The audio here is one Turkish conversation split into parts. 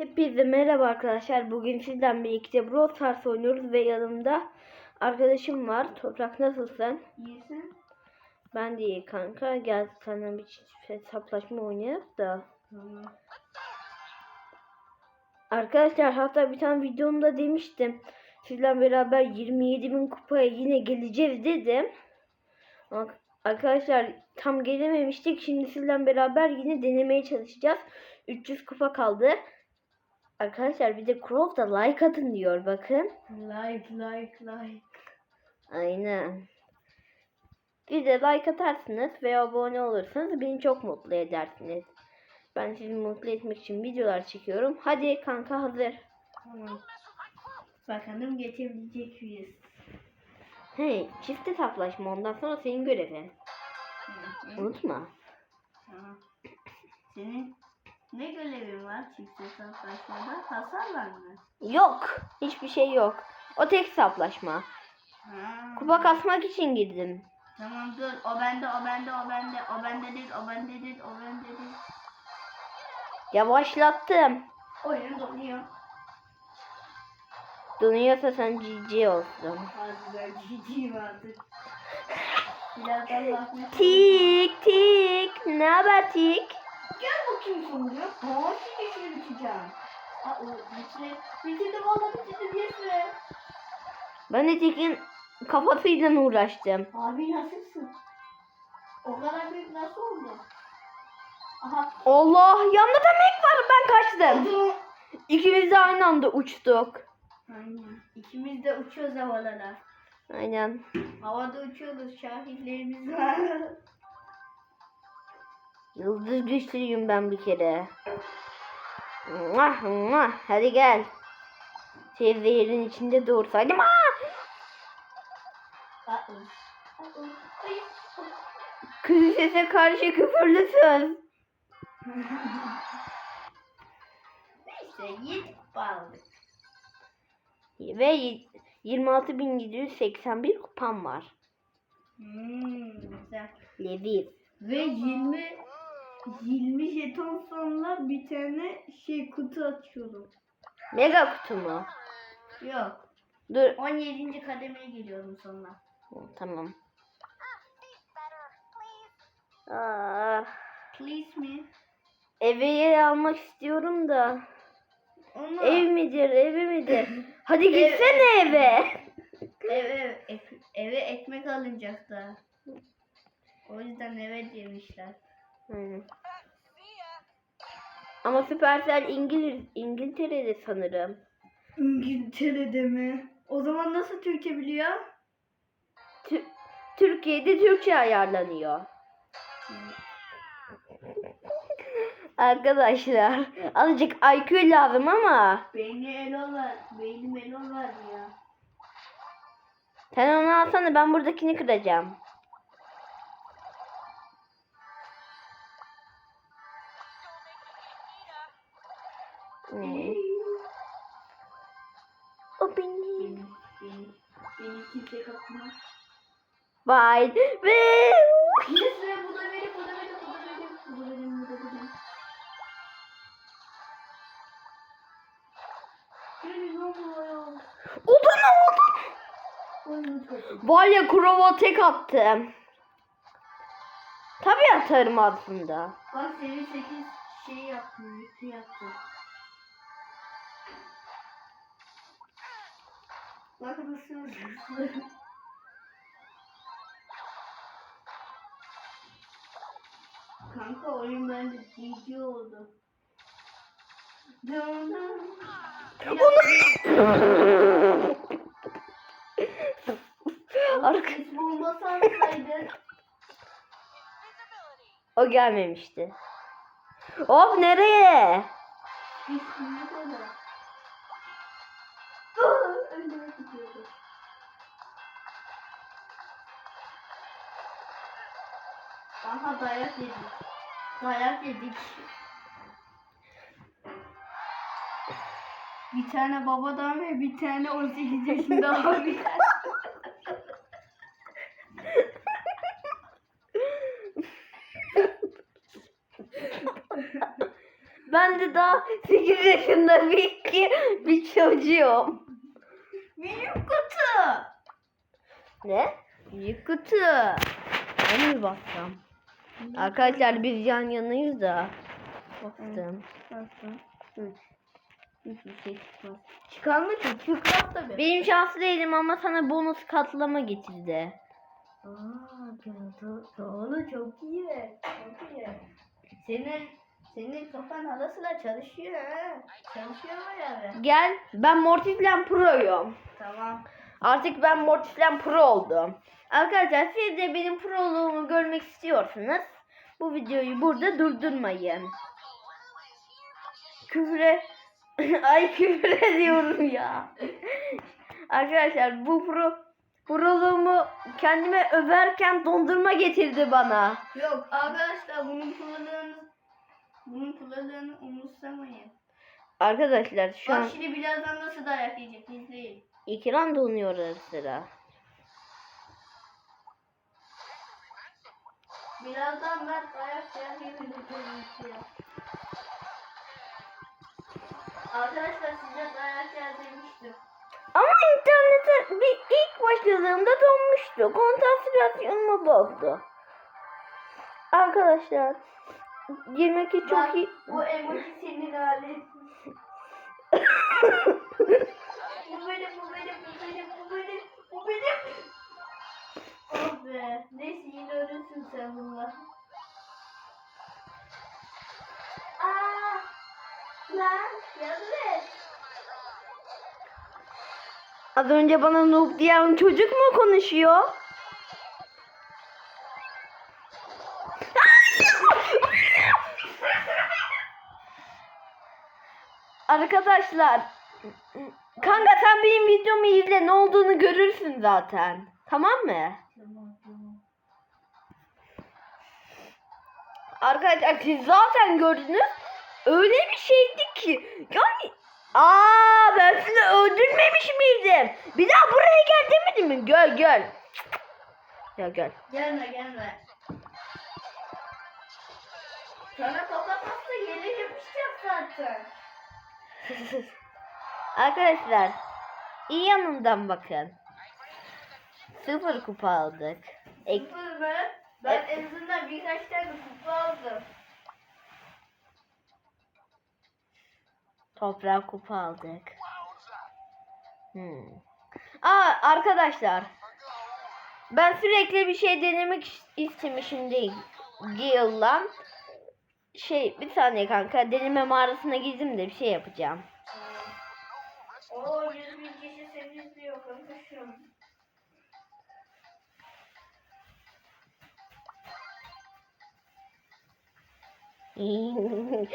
Hepinize merhaba arkadaşlar. Bugün sizden birlikte Brawl Stars oynuyoruz ve yanımda arkadaşım var. Toprak nasılsın? İyisin. Ben de iyi kanka. Gel senden bir hesaplaşma oynayalım da. Tamam. Arkadaşlar hatta bir tane videomda demiştim. Sizlerle beraber 27 bin kupaya yine geleceğiz dedim. Ama arkadaşlar tam gelememiştik. Şimdi sizlerle beraber yine denemeye çalışacağız. 300 kupa kaldı. Arkadaşlar bir de Crow'da like atın diyor bakın. Like like like. Aynen. Bir de like atarsınız ve abone olursanız beni çok mutlu edersiniz. Ben sizi mutlu etmek için videolar çekiyorum. Hadi kanka hazır. Tamam. Bakalım geçebilecek miyiz? Hey çift hesaplaşma ondan sonra senin görevin. Unutma. Tamam. Senin ne görevin var çift hesaplaşmada? Hasar var mı? Yok. Hiçbir şey yok. O tek hesaplaşma. Ha. Kupa kasmak için girdim. Tamam dur. O bende, o bende, o bende, o bende değil, o bende değil, o bende değil. Yavaşlattım. Oyun donuyor. Donuyorsa sen GG olsun. Harbiden ciddi artık. Birazdan bakmak Tik tik. Ne haber tik? Sonra. Tamam şimdi şunu bitireceğim. Aa, o bitir. Bitirdim valla bitirdim. Ben de tikin kafasıyla uğraştım. Abi nasılsın? O kadar büyük nasıl oldu? Aha. Allah yanında da Mac var ben kaçtım. Oldu. İkimiz de aynı anda uçtuk. Aynen. İkimiz de uçuyoruz havalara. Aynen. Havada uçuyoruz. Şahitlerimiz var. Yıldız güçlüyüm ben bir kere. Mwah, mwah. Hadi gel. Şey zehirin içinde doğursaydım. Aa! Kız sese karşı küfürlüsün. Neyse yedi aldık. Ve y- 26.781 kupam var. Hmm, güzel. Leviz. Ve 20 20 jeton sonra bir tane şey kutu açıyorum. Mega kutu mu? Yok. Dur. 17. kademeye geliyorum sonra. Tamam. Aa, Please me. eve almak istiyorum da. Onu Ev midir, evi midir? Hadi gitsene eve. ev, ev, ek- eve ekmek alınacak da. O yüzden eve demişler. Aynen. Ama Supercell İngiliz, İngiltere'de sanırım. İngiltere'de mi? O zaman nasıl Türkçe biliyor? Tü- Türkiye'de Türkçe ayarlanıyor. Arkadaşlar azıcık IQ lazım ama Beyni elon var. Beynim elon var ya. sen onu alsana ben buradakini kıracağım. Vay ve Yes be bu da benim, bu da benim, bu da benim, bu da benim, bu da benim. Benim oluyor. o da ne oldu? Var ya kurova tek attım. Tabii atarım aslında. Bak senin 8 şey yaptın, yüklü yaptın. Bak nasıl Kanka oyun bende GG oldu. Arka- bombası atsaydı. O gelmemişti. Hop nereye? Kadar? Dayak yedik. Dayak yedik. Bir tane babadan ve bir tane 18 yaşında abi. Ben de daha 8 yaşında bir, bir çocuğum. Büyük kutu. Ne? Büyük kutu. Ben mi baksam? Arkadaşlar biz yan yanayız da. Baktım. Baktım. Üç. Hiçbir şey çıkmaz. Çıkar mı? Çıkmaz tabii. Benim şanslı değilim ama sana bonus katlama getirdi. Aa, doğru, doğru çok iyi. Çok iyi. Senin senin kafan ara sıra çalışıyor ha. Çalışıyor mu yani? Gel ben Mortis'le Pro'yum. Tamam. Artık ben Mortis'le Pro oldum. Arkadaşlar siz de benim proluğumu görmek istiyorsanız bu videoyu burada durdurmayın. Küfre ay küfür ediyorum ya. Arkadaşlar bu pro proluğumu kendime överken dondurma getirdi bana. Yok arkadaşlar bunun pullarını bunun pullarını umursamayın. Arkadaşlar şu an Bak şimdi birazdan nasıl dayak yiyecek izleyin. İkram donuyor ara sıra. Birazdan ben dayak dayak yiyeceğim. Arkadaşlar size dayak yer demiştim. Ama internete bir ilk başladığımda donmuştu. Konsantrasyonuma bozdu. Arkadaşlar girmek çok Bak, iyi. Bu emoji senin halin. be. Neyse yine ölürsün sen bununla. Aa! Lan yardım. Az önce bana noob diyen çocuk mu konuşuyor? Arkadaşlar Kanka sen benim videomu izle ne olduğunu görürsün zaten. Tamam mı? Arkadaşlar siz zaten gördünüz. Öyle bir şeydi ki. Yani Aa ben sizi öldürmemiş miydim? Bir daha buraya gel demedim mi? Gel gel. Gel gel. Gelme gelme. Sana kapatmazsa yere yapışacak zaten. Arkadaşlar iyi yanından bakın. Sıfır kupa aldık. Ek Sıfır mı? Ben en azından birkaç tane kupa aldım. toprak kupa aldık. Hmm. Aa arkadaşlar. Ben sürekli bir şey denemek istemişim değil. Gale'la. Şey bir saniye kanka deneme mağarasına girdim de bir şey yapacağım.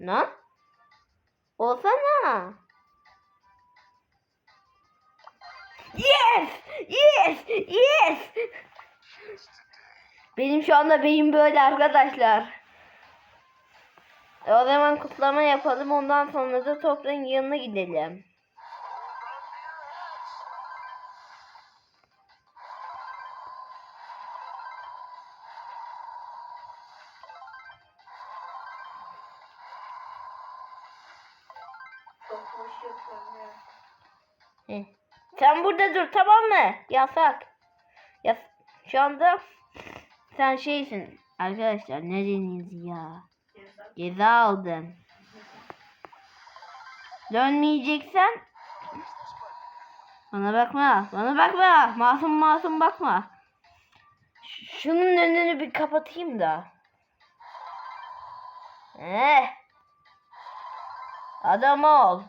Lan? Olsana. Yes! Yes! Yes! Benim şu anda beyin böyle arkadaşlar. E o zaman kutlama yapalım. Ondan sonra da toprağın yanına gidelim. Sen burada dur tamam mı? Yasak. Yas şu anda sen şeysin. Arkadaşlar ne deniyoruz ya? Ceza aldın. Dönmeyeceksen bana bakma. Bana bakma. Masum masum bakma. Şunun önünü bir kapatayım da. Eh. Adam ol.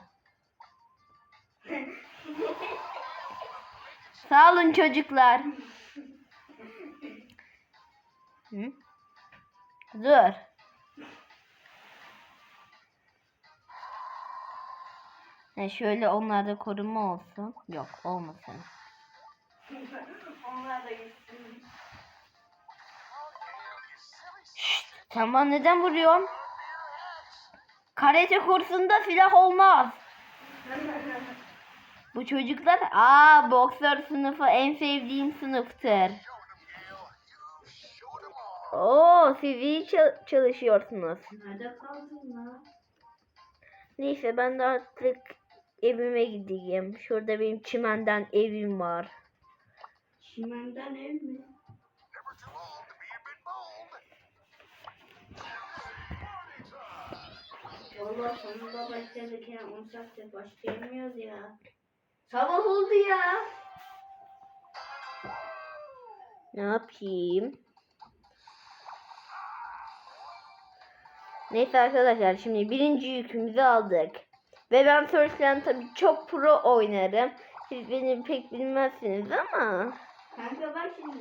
Sağ olun çocuklar. Hı? Dur. Ne şöyle onlarda koruma olsun. Yok olmasın. Onlar da gitsin. Bana neden vuruyorsun? Karate kursunda silah olmaz. Bu çocuklar aa boksör sınıfı en sevdiğim sınıftır. Oo siz iyi çal- çalışıyorsunuz. Nerede kaldın lan? Neyse ben de artık evime gideyim. Şurada benim çimenden evim var. Çimenden ev mi? Valla sonunda başladık ya. 10 saattir başlayamıyoruz ya. Sabah oldu ya. Ne yapayım? Neyse arkadaşlar şimdi birinci yükümüzü aldık. Ve ben First'ten tabii çok pro oynarım. Siz beni pek bilmezsiniz ama. Kanka bak şimdi.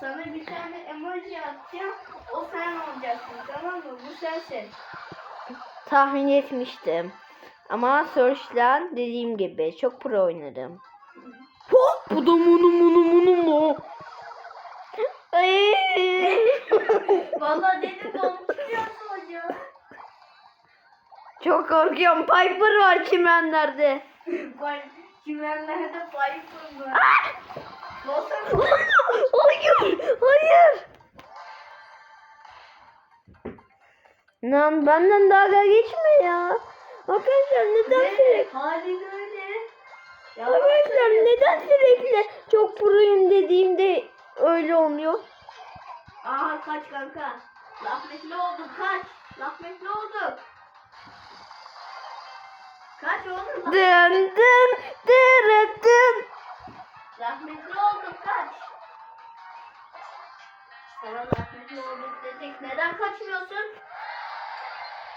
Sana bir tane emoji atacağım. O sen olacaksın tamam mı? Bu sensin. Tahmin etmiştim. Ama Search'ten dediğim gibi çok pro oynarım. Hop bu da munu munu munu mu? Valla dedim hocam. çok korkuyorum. Piper var çimenlerde. Çimenlerde Piper var. Ah! Olsa hayır, hayır. Lan benden dalga geçme ya. Arkadaşlar neden sürekli... Hali böyle. Ya Arkadaşlar neden sürekli çok proyum dediğimde öyle oluyor? Aha kaç kanka. Rahmetli olduk kaç. Rahmetli olduk. Kaç oğlum? Dın dın dırı dın. Rahmetli olduk kaç. Sana rahmetli olduk dedik. Neden kaçmıyorsun?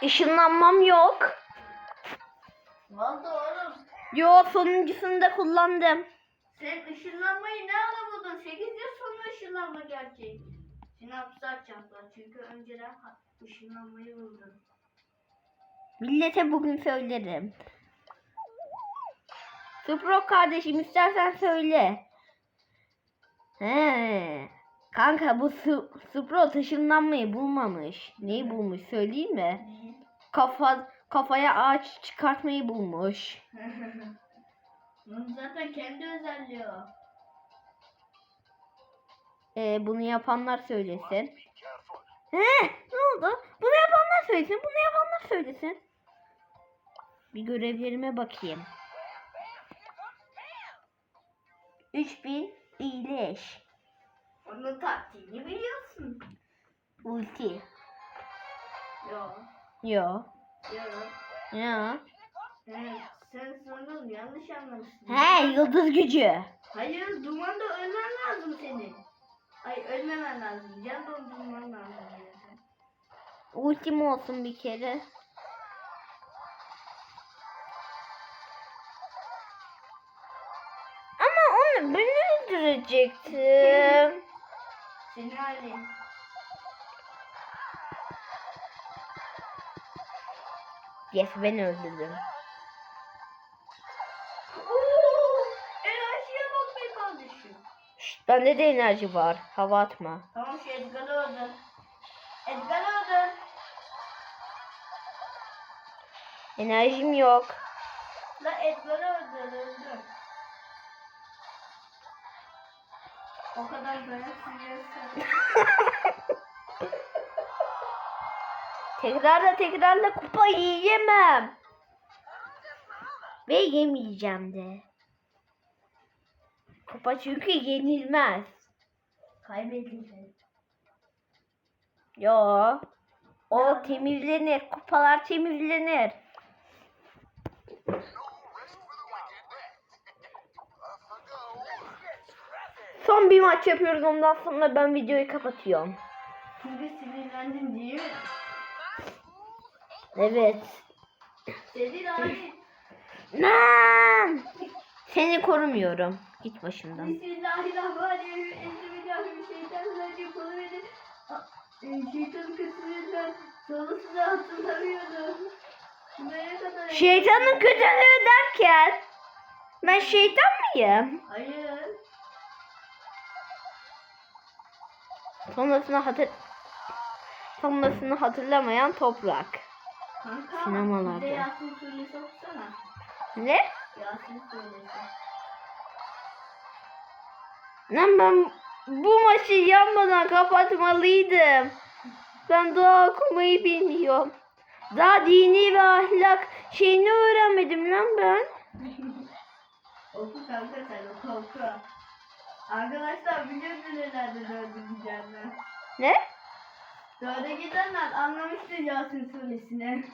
Işınlanmam yok. Vallahi oğlum. Yo sonuncusunu da kullandım. Sen ışınlanmayı ne buldun? 8 yıl sonra ışınlanma gerçek. Seni hapse atacaklar çünkü önceden ışınlanmayı buldun. Millete bugün söylerim. Supro kardeşim istersen söyle. He. Kanka bu su, Supro taşınlanmayı bulmamış. Neyi bulmuş söyleyeyim mi? Kafa, kafaya ağaç çıkartmayı bulmuş. Bunun zaten kendi özelliği o. Ee, bunu yapanlar söylesin. He, ne oldu? Bunu yapanlar söylesin, bunu yapanlar söylesin. Bir görevlerime bakayım. 3000 iyileş. Onun taktiğini biliyorsun. Ulti. Yo. Yo. Ya. He, sen sanırım yanlış anlamışsın. He, yıldız gücü. Hayır, dumanda ölmen lazım senin. Ay ölmemen lazım. Can dondurman lazım. Ultim olsun bir kere. Ama onu ben öldürecektim. Seni halin. Yes ben öldürdüm. Şşt, bende de enerji var. Hava atma. Tamam şu Edgar'ı öldür. Edgar'ı öldür. Enerjim yok. La Edgar'ı öldür, öldür. O kadar dayak yiyorsun. Tekrarla tekrarla kupa yiyemem. Ve yemeyeceğim de. Kupa çünkü yenilmez. Kaybedildi. Yo. O temizlenir. Kupalar temizlenir. Son bir maç yapıyoruz ondan sonra ben videoyu kapatıyorum. Çünkü sinirlendin değil mi? Evet. Senin halin. Lan! Seni korumuyorum. Git başımdan. Bismillahirrahmanirrahim. Bismillahirrahmanirrahim. Kolu beni. Şeytan kötülüğünden sonrasını hatırlamıyorum. Kadar? Şeytanın kötülüğü derken ben şeytan mıyım? Hayır. Sonrasını hatır sonrasını hatırlamayan toprak. Kanka. Sinemalarda. Bize Yasin suresi okusana. Ne? Yasin suresi. Lan ben bu maçı yanmadan kapatmalıydım. Ben dua okumayı bilmiyorum. Daha dini ve ahlak şeyini öğrenmedim lan ben. Oku kanka sen oku oku. Arkadaşlar biliyorsunuz herhalde dördüncü Ne? Dörde gidenler anlamıştır Yasin suresini.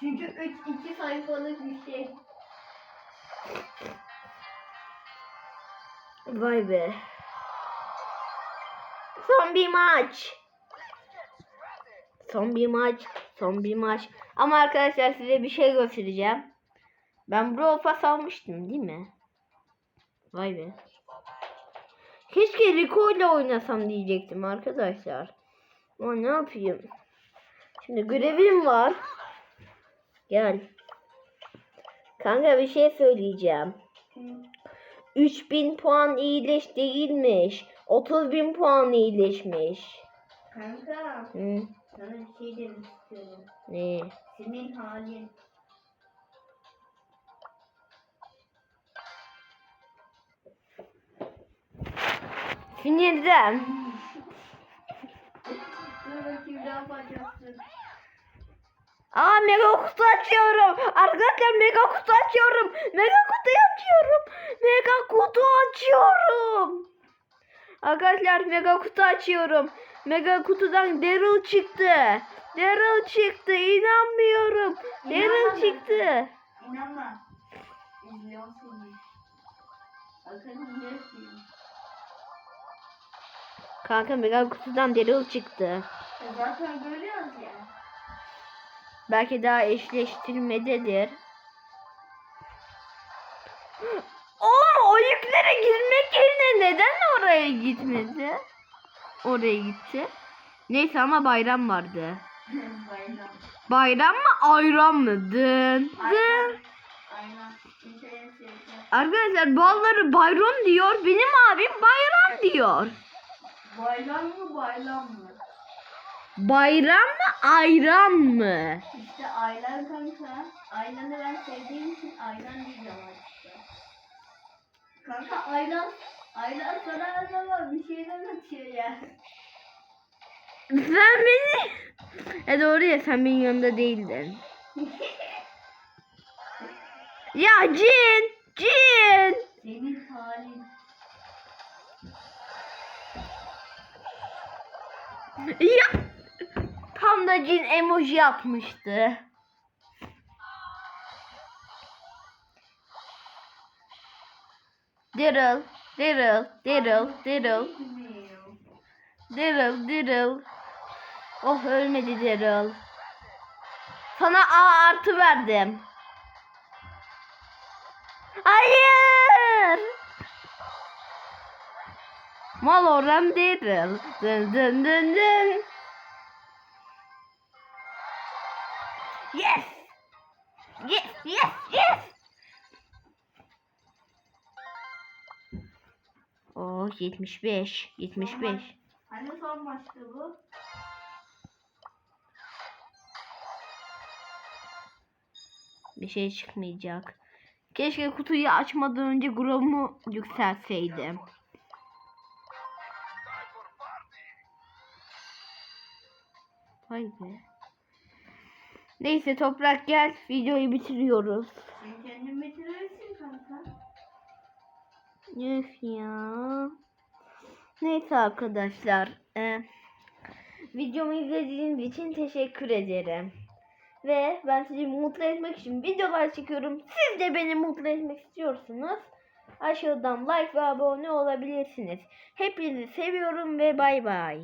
Çünkü 3 iki sayfalık bir şey. Vay be. Son bir maç. Son bir maç. Son bir maç. Ama arkadaşlar size bir şey göstereceğim. Ben Brawl Pass almıştım değil mi? Vay be. Keşke Rico ile oynasam diyecektim arkadaşlar. Ama ne yapayım? Şimdi görevim var. Gel. Kanka bir şey söyleyeceğim. 3000 puan iyileş değilmiş. 30.000 puan iyileşmiş. Kanka Hı, sana bir şey demek istiyorum. ne? Senin halin. Sinirden. Aa mega kutu açıyorum. Arkadaşlar mega kutu açıyorum. Mega kutu açıyorum. Mega kutu açıyorum. Arkadaşlar mega kutu açıyorum. Mega kutudan Daryl çıktı. Daryl çıktı. İnanmıyorum. Daryl çıktı. İnanma. İzliyorsun. Bakın. Kanka mega kutudan Daryl çıktı. E Zaten görüyoruz ya. Belki daha eşleştirmededir. Oğlum o yüklere girmek yerine neden oraya gitmedi? Oraya gitti. Neyse ama bayram vardı. Bayram. Bayram mı ayran mı? Dın dın. Arkadaşlar bazıları bayram diyor. Benim abim bayram diyor. Bayram mı bayram mı? Bayram mı ayran mı? İşte ayran kanka. Ayranı ben sevdiğim için ayran diyeceğim artık. Kanka ayran, ayran sana her zaman bir şeyler atıyor ya. Sen beni... E doğru ya sen benim yanında değildin. Ya cin! Cin! Senin halin. Ya! Tam da cin emoji yapmıştı. Daryl, Daryl, Daryl, Daryl. Daryl, Daryl. Oh ölmedi Daryl. Sana A artı verdim. Hayır. Mal oran Daryl. Dın dın dın dın. Yes. Yes, yes, yes. Oh 75, 75. Hani son maçtı bu? Bir şey çıkmayacak. Keşke kutuyu açmadan önce grubumu yükseltseydim. Vay be. Neyse toprak gel videoyu bitiriyoruz. Sen kendin bitirirsin kanka. Üf ya. Neyse arkadaşlar. E, videomu izlediğiniz için teşekkür ederim. Ve ben sizi mutlu etmek için videolar çekiyorum. Siz de beni mutlu etmek istiyorsunuz. Aşağıdan like ve abone olabilirsiniz. Hepinizi seviyorum ve bay bay.